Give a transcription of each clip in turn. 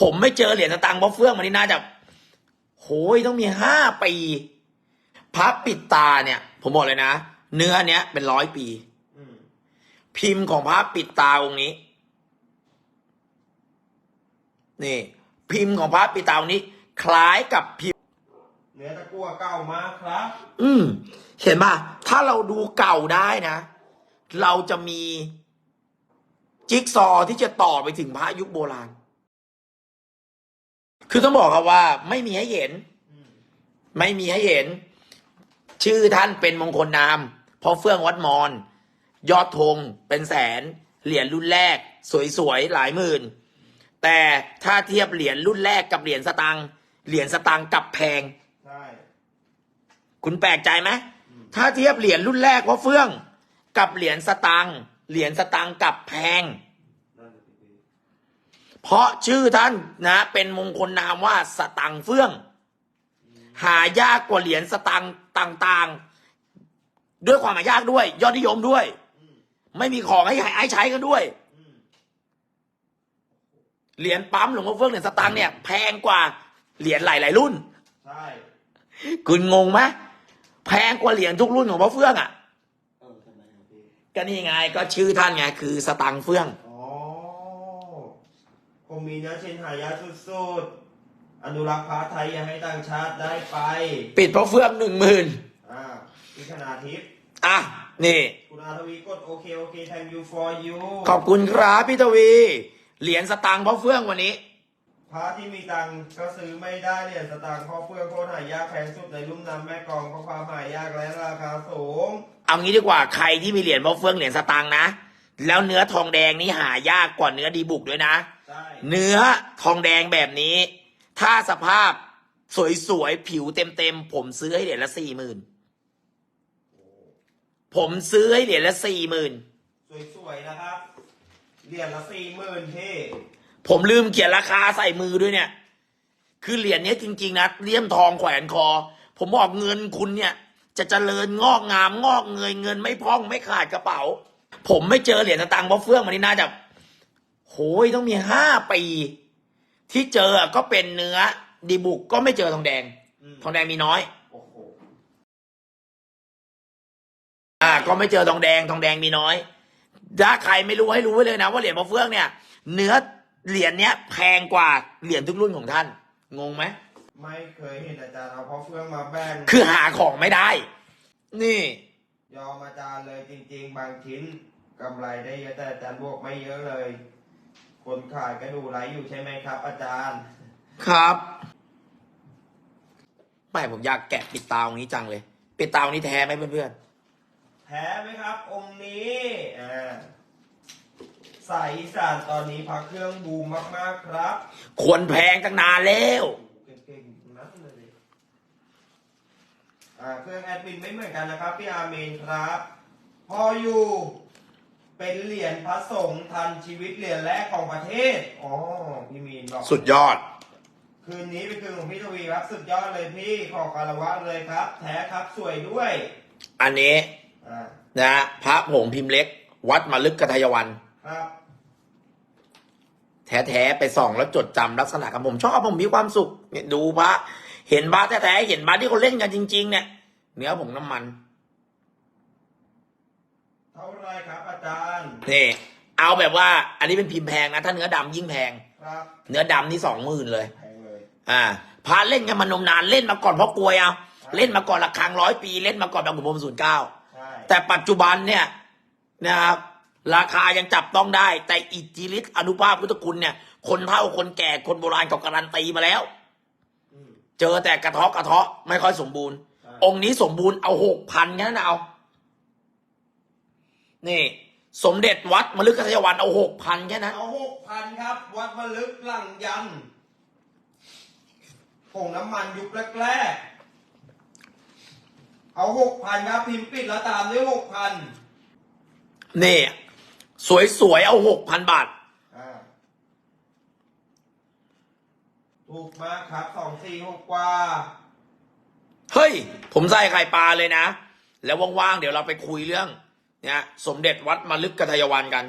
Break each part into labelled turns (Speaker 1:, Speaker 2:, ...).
Speaker 1: ผมไม่เจอเหรียญสตางค์เพราะเฟื่องมันนี่น่าจะโหยต้องมีห้าปีพระปิดตาเนี่ย ผมบอกเลยนะ เนื้อเนี้ยเป็นร้อยปี
Speaker 2: อืม
Speaker 1: พิมพ์ของพระปิดตาองค์นี้ นี่ พิมพ์ของพระปิดตาองค์นี้ คล้ายกับพิมพ์
Speaker 2: เนื้อตะกั่วเก่ามากครับ
Speaker 1: อืมเห็นป่ะถ้าเราดูเก่าได้นะ เราจะมี จิ๊กซอว์ที่จะต่อไปถึงพระยุคโบราณ คือต้องบอกครับว่า ไม่มีให้เห็น ไม่มีให้เห็น ชื่อท่านเป็นมงคลนามเพราะเฟื่องวัดมอน ยอดธงเป็นแสน เหรียญรุ่นแรก สวยๆหลายหมื่น แต่ถ้าเทียบเหรียญรุ่นแรกกับเหรียญสตังค์เหรียญสตังค์กับแพง
Speaker 2: ใช่
Speaker 1: คุณแปลกใจไหมถ้าเทียบเหรียญรุ่นแรกเพราะเฟื่อง กับเหรียญสตังค์เหรียญสตังค์กับแพง เพราะชื่อท่านนะ เป็นมงคลนามว่าสตังค์เฟื่อง หายากกว่าเหรียญสตังค์ต่างๆ ด้วยความหายากด้วย ยอดนิยมด้วย
Speaker 2: อืม
Speaker 1: ไม่มีของให้ให้ใช้กันด้วย
Speaker 2: อืม
Speaker 1: เหรียญปั๊มหลวงพ่อเฟื่องเหรียญสตังค์เนี่ยแพงกว่าเหรียญหลายๆรุ่น
Speaker 2: ใช่
Speaker 1: คุณงงไหมแพงกว่าเหรียญทุกรุ่นของพ่อเฟื่องอะ
Speaker 2: เออทำไมครับพี่
Speaker 1: ก็นี่ไงก็ชื่อท่านไงคือสตังค์เฟื่อง
Speaker 2: อ๋อ ผมมีเนื้อชิ้นหายากสุดๆอนุรักษ์พระไทยอย่าให้ต่างชาติได้ไป
Speaker 1: ปิดพ่อเฟื่องหนึ่งหมื่น
Speaker 2: อ่าพี่คณาทิพย์
Speaker 1: อะ นี่
Speaker 2: คุณอาทวีกดโอเคโอเค thank you for you
Speaker 1: ขอบคุณครับพี่ทวี เหรียญสตังค์พ่อเฟื่องวันนี้
Speaker 2: พระที่มีตังค์ก็ซื้อไม่ได้เหรียญสตางค์เพ่อเฟื่องโคตรหายากแพงสุดในลุ่มน้ำแม่กลองเพราะความหายากและราคาสูง
Speaker 1: เอางี้ดีกว่าใครที่มีเหรียญพ่อเฟื่องเหรียญสตังค์นะ แล้วเนื้อทองแดงนี่หายากกว่าเนื้อดีบุกด้วยนะ
Speaker 2: ใช่
Speaker 1: เนื้อทองแดงแบบนี้ ถ้าสภาพสวยๆ ผิวเต็มๆ ผมซื้อให้เหรียญละสี่หมื่นผมซื้อให้เหรียญละสี่หมื่น
Speaker 2: สวยๆนะครับเหรียญละสี่หมื่นพี่
Speaker 1: ผมลืมเขียนราคาใส่มือด้วยเนี่ย คือเหรียญเนี้ยจริง ๆ นะเลี่ยมทองแขวนคอ ผมบอกเงินคุณเนี่ย จะเจริญงอกงามงอกเงยเงินไม่พร่องไม่ขาดกระเป๋า ผมไม่เจอเหรียญสตางค์เพราะเฟื่องมันนี่น่าจะโหยต้องมีห้าปี ที่เจอก็เป็นเนื้อดีบุกก็ไม่เจอทองแดง
Speaker 2: อืม
Speaker 1: ทองแดงมีน้อย
Speaker 2: โอ้โห
Speaker 1: อ่า ก็ไม่เจอทองแดง ทองแดงมีน้อยถ้าใครไม่รู้ให้รู้ไว้เลยนะว่าเหรียญพระเฟื่องเนี่ย เนื้อเหรียญเนี้ยแพงกว่าเหรียญทุกรุ่นของท่าน งงไหม
Speaker 2: ไม่เคยเห็นอาจารย์เอาพ่อเฟื่องมาแบ่ง
Speaker 1: คือหาของไม่ได้ นี่
Speaker 2: ยอมอาจารย์เลยจริง ๆ บางชิ้นกำไรได้เยอะแต่อาจารย์บวกไม่เยอะเลย คนขายก็ดูไลฟ์อยู่ใช่ไหมครับ อาจารย์
Speaker 1: ครับไม่ผมอยากแกะปิดตาตรงนี้จังเลย ปิดตาตรงนี้แท้ไหมเพื่อน
Speaker 2: แท้ไหมครับ องค์นี้อ่าสายอีสานตอนนี้พักเครื่องบูมมากๆครับ
Speaker 1: ๆควรแพงตั้งนานแล้ว
Speaker 2: เก่งๆทั้งนั้นเลยอ่า เครื่องแอดมินไม่เหมือนกันนะครับพี่อาเมนครับ พออยู่เป็นเหรียญพระสงฆ์ทันชีวิตเหรียญแรกของประเทศ อ๋อ พี่มีนบอก
Speaker 1: สุดยอด
Speaker 2: คืนนี้เป็นคืนของพี่ทวีครับ สุดยอดเลยพี่ ขอคารวะเลยครับ แท้ครับสวยด้วย
Speaker 1: อันนี้
Speaker 2: อ่า
Speaker 1: นะพระผงพิมพ์เล็ก วัดมาลึกกทยวัน
Speaker 2: ครับ
Speaker 1: แท้ๆไปส่องแล้วจดจำลักษณะครับผมชอบผมมีความสุขเนี่ยดูพระเห็นพระแท้ๆเห็นพระที่เขาเล่นกันจริง ๆ เนี่ย เนื้อผงน้ำมัน
Speaker 2: เท่าไรครับอาจารย์
Speaker 1: นี่เอาแบบว่า อันนี้เป็นพิมพ์แพงนะ ถ้าเนื้อดำยิ่งแพง
Speaker 2: ครับ
Speaker 1: เนื้อดำนี่สองหมื่นเลย
Speaker 2: แพงเลย
Speaker 1: อ่าพาเล่นกันมานมนานเล่นมาก่อนเพราะกลวยเอาเล่นมาก่อนละครังร้อยปี เล่นมาก่อนบางขุนพรหมศูนย์เก้า
Speaker 2: ใช่
Speaker 1: แต่ปัจจุบันเนี่ยนะครับราคายังจับต้องได้ แต่อิทธิฤทธิ์อนุภาพพุทธคุณเนี่ย คนเฒ่าคนแก่คนโบราณเขาการันตีมาแล้ว
Speaker 2: อืม
Speaker 1: เจอแต่กระเทาะกระเทาะไม่ค่อยสมบูรณ์
Speaker 2: ใช่
Speaker 1: องค์นี้สมบูรณ์เอาหกพันแค่นั้นเอา นี่ สมเด็จวัดมฤคทายวันเอาหกพันแค่นั้น
Speaker 2: เอาหกพันครับ วัดมะลึกหลังยันผงน้ำมันยุคแรกๆ เอาหกพันครับ พิมพ์ปิดแล้วตามด้วยหกพัน
Speaker 1: นี่ สวยๆ เอาหกพันบาท
Speaker 2: อ่าถูกมากครับสองสี่หกกว่า
Speaker 1: เฮ้ย ผมใส่ไข่ปลาเลยนะ แล้วว่างๆ เดี๋ยวเราไปคุยเรื่อง เนี่ย สมเด็จวัดมาลึกกทยวันกัน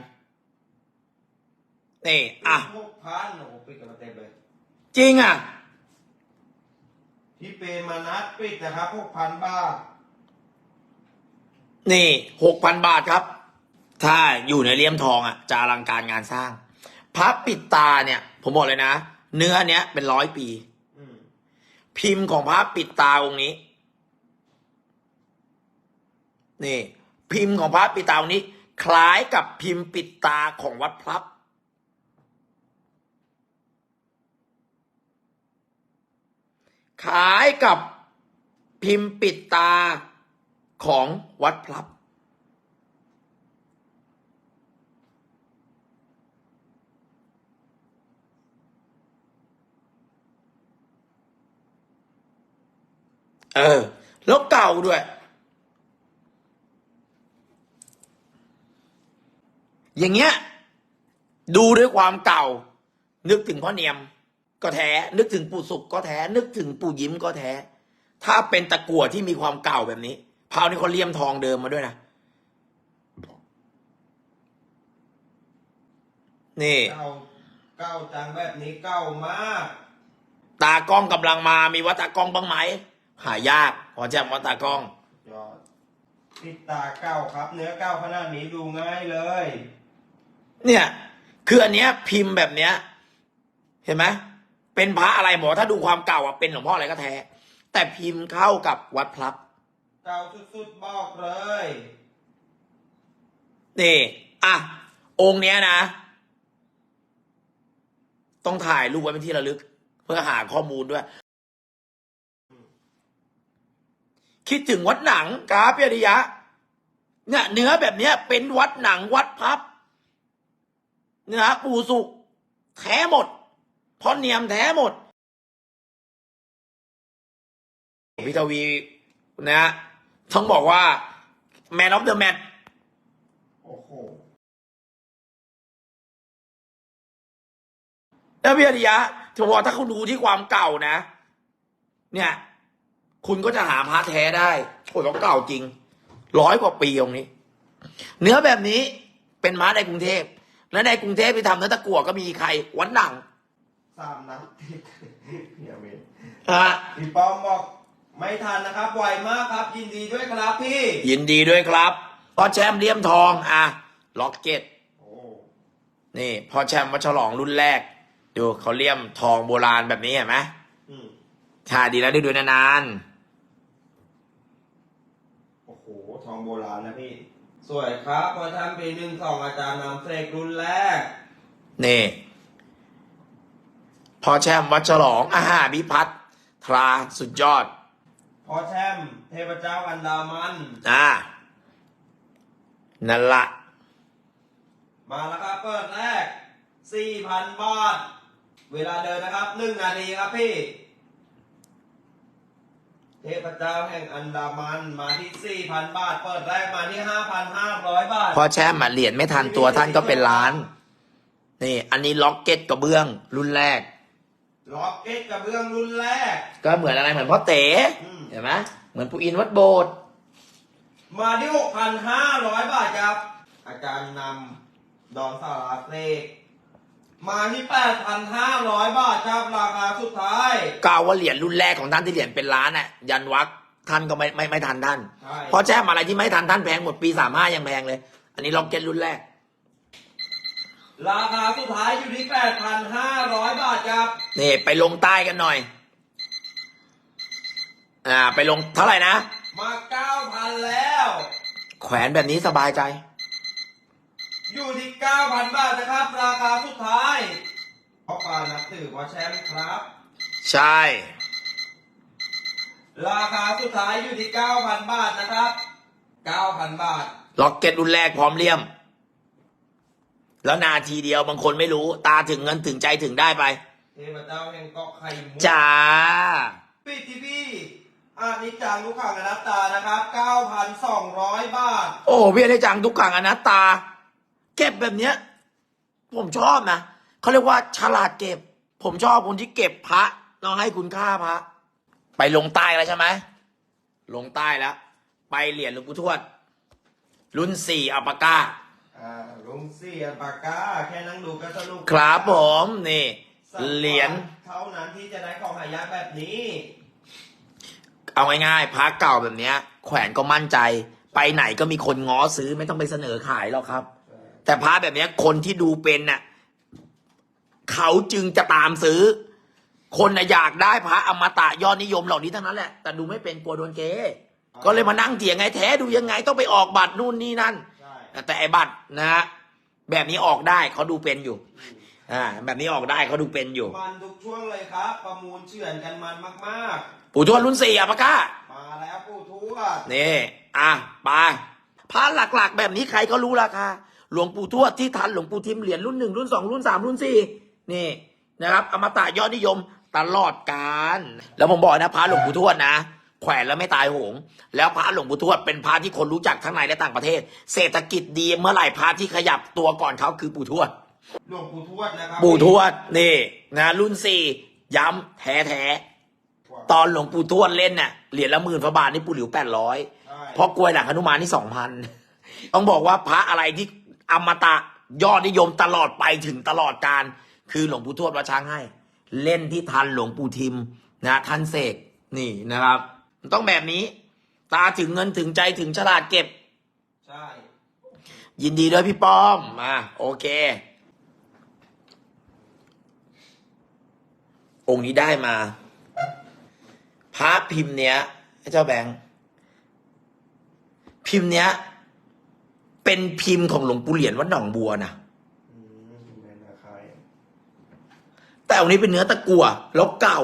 Speaker 1: นี่ อะ
Speaker 2: หกพันโอ้โหปิดกันมาเต็มเลย
Speaker 1: จริงอะ
Speaker 2: พี่เปรมานัดปิดนะครับหกพันบาท
Speaker 1: นี่หกพันบาทครับ ถ้าอยู่ในเลี่ยมทองอะ จะอลังการงานสร้าง พระปิดตาเนี่ย ผมบอกเลยนะ เนื้อเนี้ยเป็นร้อยปี
Speaker 2: อืม
Speaker 1: พิมพ์ของพระปิดตาองค์นี้ นี่ พิมพ์ของพระปิดตาองค์นี้ คล้ายกับพิมพ์ปิดตาของวัดพลับคล้ายกับพิมพ์ปิดตาของวัดพลับ เออ แล้วเก่าด้วย อย่างเงี้ย ดูด้วยความเก่า นึกถึงพ่อเนียม ก็แท้ นึกถึงปู่สุกก็แท้ นึกถึงปู่ยิ้มก็แท้ ถ้าเป็นตะกั่วที่มีความเก่าแบบนี้พราวนี้เขาเลี่ยมทองเดิมมาด้วยนะนี่
Speaker 2: เก้าเก้าจังแบบนี้เก้ามาก
Speaker 1: ตากล้องกำลังมามีวัดตากล้องบ้างไหม หายากขอแจ้งวัดตากล้อง
Speaker 2: ยอดปิดตาเก้าครับ เนื้อเก้าขนาดนี้ดูง่ายเลย
Speaker 1: เนี่ย คืออันเนี้ยพิมพ์แบบเนี้ย เห็นไหมเป็นพระอะไรหมอถ้าดูความเก่าอะเป็นหลวงพ่ออะไรก็แท้ แต่พิมพ์เข้ากับวัดพลับ
Speaker 2: เก้าสุดๆบอกเลย
Speaker 1: นี่อะองค์เนี้ยนะ ต้องถ่ายรูปไว้เป็นที่ระลึก เพื่อหาข้อมูลด้วย คิดถึงวัดหนังกราฟยริยะ เนี่ยเนื้อแบบเนี้ย เป็นวัดหนังวัดพับเนื้อปูสุกแท้หมดเพราะเนียมแท้หมดพิทวีนะฮะต้องบอกว่า แมนออฟเดอะแมต
Speaker 2: โอ้โห
Speaker 1: แล้วพี่อริยะจะบอกว่าถ้าคุณดูที่ความเก่านะ เนี่ย คุณก็จะหาพระแท้ได้โอ้ยเขาเก่าจริง ร้อยกว่าปีองค์นี้ เนื้อแบบนี้เป็นม้าในกรุงเทพ และในกรุงเทพที่ทำเนื้อตะกั่วก็มีใครวัดหนัง
Speaker 2: สามนัดติดเนี่ยเมน
Speaker 1: ฮะ
Speaker 2: พี่ป้อมบอกไม่ทันนะครับไวมากครับ ยินดีด้วยครับพี่
Speaker 1: ยินดีด้วยครับพ่อแชมป์เลี่ยมทองอะล็อกเก็ต
Speaker 2: โอ้
Speaker 1: นี่พ่อแชมป์มาฉลองรุ่นแรก ดูเขาเลี่ยมทองโบราณแบบนี้เห็นไหม
Speaker 2: อืม
Speaker 1: ชาดีแล้วได้ดูนาน
Speaker 2: โอ้โห ทองโบราณนะพี่ สวยครับพอทำปีหนึ่งสองอาจารย์นำเสกรุ่นแรก
Speaker 1: ๆนี่พ่อแชมป์วัดฉลองอาหารพิพัฒน์ทราสุดยอด
Speaker 2: พอแชมป์เทพเจ้าอันดามัน
Speaker 1: อ่า นั่นละ
Speaker 2: มาแล้วครับเปิดแรก4,000บาท เวลาเดินนะครับหนึ่งนาทีครับพี่ เทพเจ้าแห่งอันดามันมาที่ 4,000 บาท เปิดแรกมาที่ 5,500 บาท
Speaker 1: พ่อแชมป์อะเหรียญไม่ทันตัวท่านก็เป็นล้าน นี่ อันนี้ล็อกเก็ตกระเบื้องรุ่นแรก
Speaker 2: ล็อกเก็ตกระเบื้องรุ่นแรก
Speaker 1: ก็เหมือนอะไรเหมือนพ่อเต๋
Speaker 2: อืม
Speaker 1: เห็นไหมเหมือนปู่อินวัดโบสถ์
Speaker 2: มาที่ 6,500 บาทครับ อาจารย์นำดอนสาราเซก มาที่8,500บาทครับราคาสุดท้าย
Speaker 1: กล่าวว่าเหรียญรุ่นแรกของท่านที่เหรียญเป็นล้านอะยันวักท่านก็ไม่ไม่ไม่ทันท่าน
Speaker 2: ใช่
Speaker 1: เพราะแจ้มอะไรที่ไม่ทันท่านแพงหมดปีสามห้ายังแพงเลย อันนี้ล็อกเก็ตรุ่นแรก
Speaker 2: ราคาสุดท้ายอยู่ที่8,500บาทครับ
Speaker 1: นี่ไปลงใต้กันหน่อย อ่า ไปลงเท่าไหร่นะ
Speaker 2: มา9,000แล้ว
Speaker 1: แขวนแบบนี้สบายใจ
Speaker 2: อยู่ที่ 9,000 บาทนะครับ ราคาสุดท้ายเพราะปานับถือว่าแชมป์ครับ
Speaker 1: ใช่
Speaker 2: ราคาสุดท้ายอยู่ที่ 9,000 บาทนะครับ 9,000 บาท
Speaker 1: ล็อกเก็ตรุ่นแรกพร้อมเลี่ยม แล้วนาทีเดียวบางคนไม่รู้ ตาถึงเงินถึงใจถึงได้ไป
Speaker 2: เทพเจ้าแห่งเกาะไข่มุก
Speaker 1: จ้า
Speaker 2: ปิดทีวีอานิจจังลูกขังอนัตตานะครับ 9,200 บาท
Speaker 1: โอ้พี่อนิจจังทุกขังอนัตตา เก็บแบบเนี้ย ผมชอบนะเขาเรียกว่าฉลาดเก็บ ผมชอบคนที่เก็บพระเราให้คุณค่าพระไปลงใต้แล้วใช่ไหมลงใต้แล้ว ไปเหรียญหลวงปู่ทวด รุ่นสี่อัปปะก้า
Speaker 2: อ่าลุงเสียปากกาแค่นั่งดูก็สนุก
Speaker 1: ครับผมนี่เหรียญ
Speaker 2: เท่านั้นที่จะได้ของหายากแบบนี้
Speaker 1: เอาง่ายๆพระเก่าแบบเนี้ย แขวนก็มั่นใจ ไปไหนก็มีคนง้อซื้อไม่ต้องไปเสนอขายหรอกครับ แต่พระแบบเนี้ยคนที่ดูเป็นน่ะเขาจึงจะตามซื้อ คนน่ะอยากได้พระอมตะยอดนิยมเหล่านี้ทั้งนั้นแหละ แต่ดูไม่เป็นกลัวโดนเกก็เลยมานั่งเถียงไงแท้ดูยังไงต้องไปออกบัตรนู่นนี่นั่น
Speaker 2: ใช่
Speaker 1: แต่ไอ้บัตรนะฮะแบบนี้ออกได้เขาดูเป็นอยู่อ่าแบบนี้ออกได้เขาดูเป็นอยู่
Speaker 2: มันทุกช่วงเลยครับ ประมูลเฉือนกันมันมาก
Speaker 1: ปู่ทวดรุ่นสี่อะปะก้า
Speaker 2: ๆมาแล้วปู่ทวด
Speaker 1: นี่อะไปพระหลักๆ แบบนี้ใครก็รู้ราคา หลวงปู่ทวดที่ทันหลวงปู่ทิมเหรียญรุ่นหนึ่งรุ่นสองรุ่นสามรุ่นสี่นี่นะครับอมตะยอดนิยมตลอดกาลแล้วผมบอกนะพระหลวงปู่ทวดนะ แขวนแล้วไม่ตายโหง แล้วพระหลวงปู่ทวดเป็นพระที่คนรู้จักทั้งในและต่างประเทศ เศรษฐกิจดีเมื่อไหร่พระที่ขยับตัวก่อนเขาคือปู่ทวด
Speaker 2: หลวงปู่ทวดนะครับ
Speaker 1: ปู่ทวดนี่นะรุ่นสี่ย้ำแท้แท้ๆตอนหลวงปู่ทวดเล่นเนี่ยเหรียญละหมื่นพระบาทนี่ปู่หลิวแปดร้อย
Speaker 2: ใช่
Speaker 1: เพราะกลวยหลังหนุมานนี่สองพันต้องบอกว่าพระอะไรที่ อมตะยอดนิยมตลอดไปถึงตลอดการ คือหลวงปู่ทวดวัดช้างให้ เล่นที่ทันหลวงปู่ทิมนะท่านเสกนี่นะครับต้องแบบนี้ ตาถึงเงินถึงใจถึงฉลาดเก็บ
Speaker 2: ใช่
Speaker 1: ยินดีด้วยพี่ป้อมมาโอเค องค์นี้ได้มา พระพิมพ์เนี้ยให้เจ้าแบงค์พิมพ์เนี้ย เป็นพิมพ์ของหลวงปู่เหรียญวัดหนองบัวนะ
Speaker 2: อืมเป็นราคา
Speaker 1: แต่องค์นี้เป็นเนื้อตะกั่วแล้วเก่า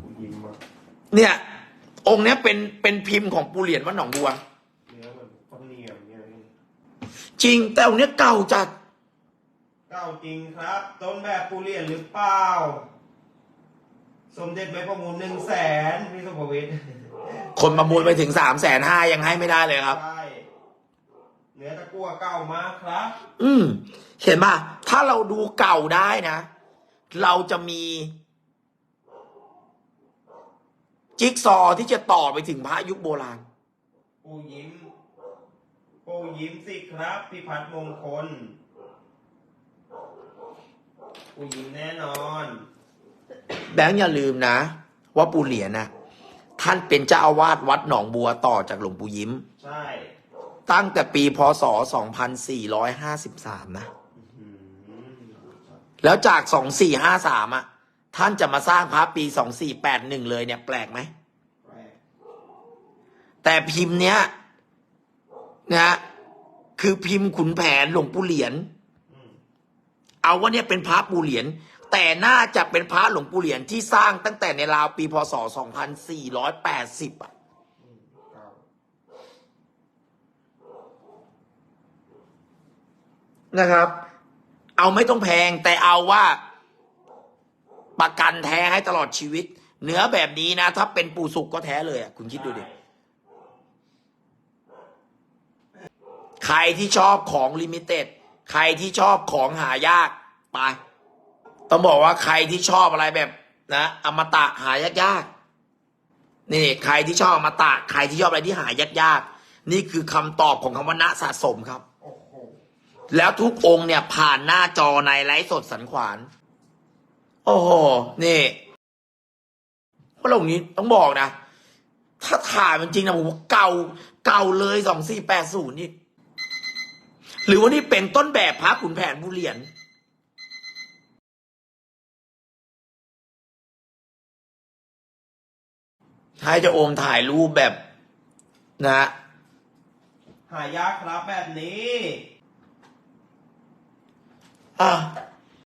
Speaker 2: ปู่ยิ้มอะ
Speaker 1: เนี่ย องค์เนี้ยเป็นเป็นพิมพ์ของปู่เหรียญวัดหนองบัว
Speaker 2: เนื้อเหมือนข้าวเหนียวเนี่ย
Speaker 1: จริง แต่องค์เนี้ยเก่าจัด
Speaker 2: เก้าจริงครับ ต้นแบบปูเรียนหรือเปล่า สมเด็จไม่ประมูลหนึ่งแสนพี่สุภวิทย์
Speaker 1: คนประมูลไปถึงสามแสนห้ายังให้ไม่ได้เลยครับ
Speaker 2: ใช่เนื้อตะกั่วเก่ามากครับ
Speaker 1: อืมเห็นป่ะถ้าเราดูเก่าได้นะ เราจะมี จิ๊กซอว์ที่จะต่อไปถึงพระยุคโบราณ
Speaker 2: ปูยิ้ม ปูยิ้มสิครับพี่พัฒน์มงคลปูยิ้มแน่นอน
Speaker 1: แบงค์อย่าลืมนะ ว่าปู่เหรียญนะท่านเป็นเจ้าอาวาสวัดหนองบัวต่อจากหลวงปู่ยิ้ม
Speaker 2: ใช่
Speaker 1: ตั้งแต่ปีพศ 2453 นะ
Speaker 2: อืม
Speaker 1: แล้วจาก 2453 อะ ท่านจะมาสร้างพระปี 2481 เลยเนี่ยแปลกไหม
Speaker 2: แปลก
Speaker 1: แต่พิมพ์เนี้ยนะคือพิมพ์ขุนแผนหลวงปู่เหรียญ
Speaker 2: อืม
Speaker 1: เอาว่าเนี่ยเป็นพระปู่เหรียญ แต่น่าจะเป็นพระหลวงปู่เหรียญที่สร้างตั้งแต่ในราวปีพศ 2480 อะ
Speaker 2: อืมเก่า
Speaker 1: นะครับ เอาไม่ต้องแพงแต่เอาว่า ประกันแท้ให้ตลอดชีวิต เนื้อแบบนี้นะ ถ้าเป็นปู่สุกก็แท้เลยอะ คุณคิดดูดิ ใครที่ชอบของลิมิเต็ด ใครที่ชอบของหายาก ไป ต้องบอกว่าใครที่ชอบอะไรแบบนะอมตะหายากๆนี่ ใครที่ชอบอมตะใครที่ชอบอะไรที่หายากๆนี่คือคำตอบของคำว่าณสะสมครับ
Speaker 2: โอ้โห
Speaker 1: แล้วทุกองค์เนี่ยผ่านหน้าจอในไลฟ์สดสันขวาน โอ้โห นี่พระองค์นี้ต้องบอกนะ ถ้าถ่ายมันจริงนะผมว่าเก่า เก่าเลยสองสี่แปดศูนย์นี่ หรือว่านี่เป็นต้นแบบพระขุนแผนบุเรียน ให้เจ้าโอมถ่ายรูปแบบนะ
Speaker 2: หายากครับแบบนี้
Speaker 1: อะ